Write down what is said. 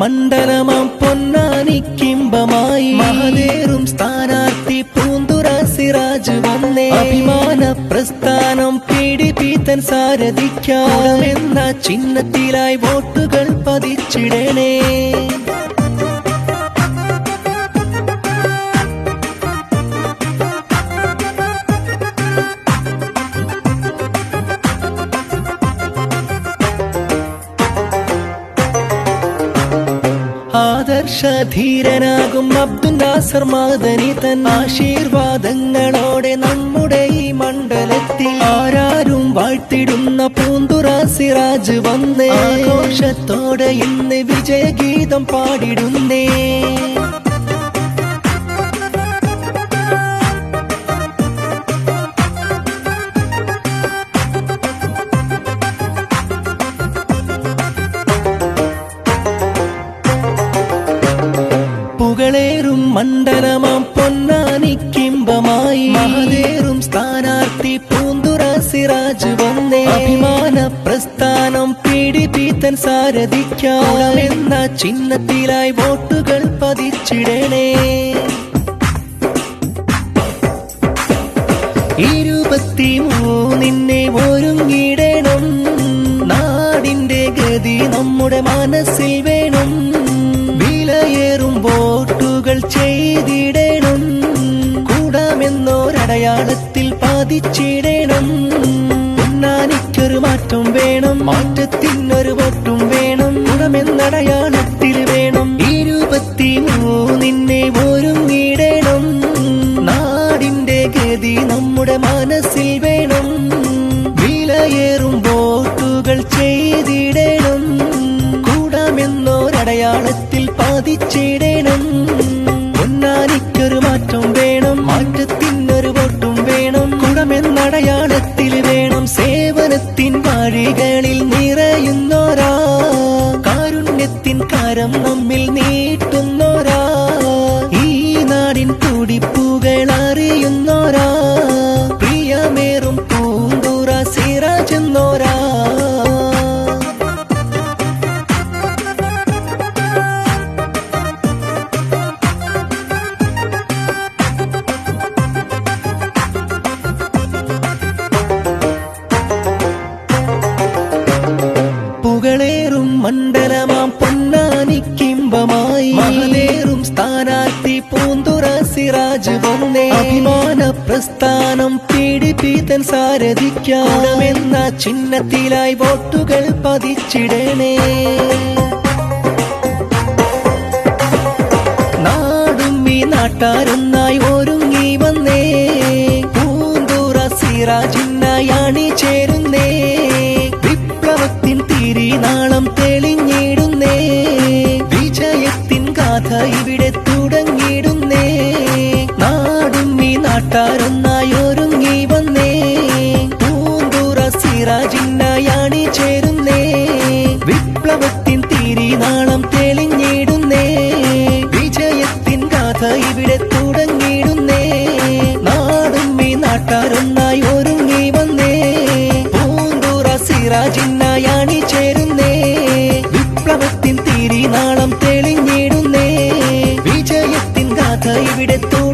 മണ്ഡലമാം പൊന്നാനിക്കിമ്പമായി മഹനേറും സ്ഥാനാർത്ഥി പൂന്തുറ സിറാജ് വന്നേ. അഭിമാന പ്രസ്ഥാനം പീഡിപ്പിത്തൻ സാരഥിക്കാമെന്ന ചിഹ്നത്തിലായി വോട്ടുകൾ പതിച്ചിടണേ. ആദർശധീരനാകും അബ്ദുൽ നാസർ തൻ ആശീർവാദങ്ങളോടെ നമ്മുടെ ഈ മണ്ഡലത്തിൽ ആരാരും വാഴ്ത്തിടുന്ന പൂന്തുറ സിറാജ് വന്നേ. ആഘോഷത്തോടെ ഇന്ന് വിജയഗീതം പാടിടുന്നേ. പുകളേറും മണ്ഡലമാം പൊന്നാനിക്കിമ്പമായി മഹദേറും സ്ഥാനാർത്ഥി പൂന്തുറ സിറാജ് വന്നേ. അഭിമാന പ്രസ്ഥാനം പീഡിപ്പിത്തൻ സാരഥിക്കാമെന്ന ചിഹ്നത്തിലായി വോട്ടുകൾ പതിച്ചിടണേ. ഇരുപത്തിമൂന്നിനെ ഒരുങ്ങിടണം. നാടിന്റെ ഗതി നമ്മുടെ മനസ്സിൽ വേണം. ചെയ്തിടണം. കൂടാമെന്നോരടയാളത്തിൽ പാതിച്ചിടണം. പൊന്നാനിക്കൊരു മാറ്റം വേണം. മാറ്റത്തിനൊരു വോട്ടും വേണം. ഗുണമെന്നടയാളത്തിൽ വേണം. ഇരുപത്തി ഇരുപത്തിമൂന്നിനെ ഒരുങ്ങിടണം നാടിന്റെ ഗതി നമ്മുടെ മനസ്സിൽ വേണം. വിലയേറും വോട്ടുകൾ ചെയ്തിടണം. കൂടാമെന്നോരടയാളത്തിൽ പതിച്ചിടണം. நடத்த പൂന്തുറ സിറാജ് വന്നേ. അഭിമാന പ്രസ്ഥാനം പീഡിപ്പിത്തൻ സാരഥിക്കാമെന്ന ചിഹ്നത്തിലായി വോട്ടുകൾ പതിച്ചിടണേ. നാടും ഈ നാട്ടാരൊന്നായി ഈ നാട്ടാരൊന്നായി ഒരുങ്ങി വന്നേ. പൂന്തുറ സിറാജിന്നയാണി ചേരുന്നേ. വിപ്ലവത്തിൻ തിരിനാളം തെളിഞ്ഞിടുന്നേ. വിജയത്തിൻ ഗാഥ ഇവിടെ തുടങ്ങിയിടുന്നേ. നാടും ഈ നാട്ടാരൊന്നായി ഒരുങ്ങി വന്നേ. പൂന്തുറ സിറാജിന്നയാണി ചേരുന്നേ. വിപ്ലവത്തിൻ തിരിനാളം തെളിഞ്ഞിടുന്നേ. വിജയത്തിൻ ഗാഥ ഇവിടെ തുടങ്ങി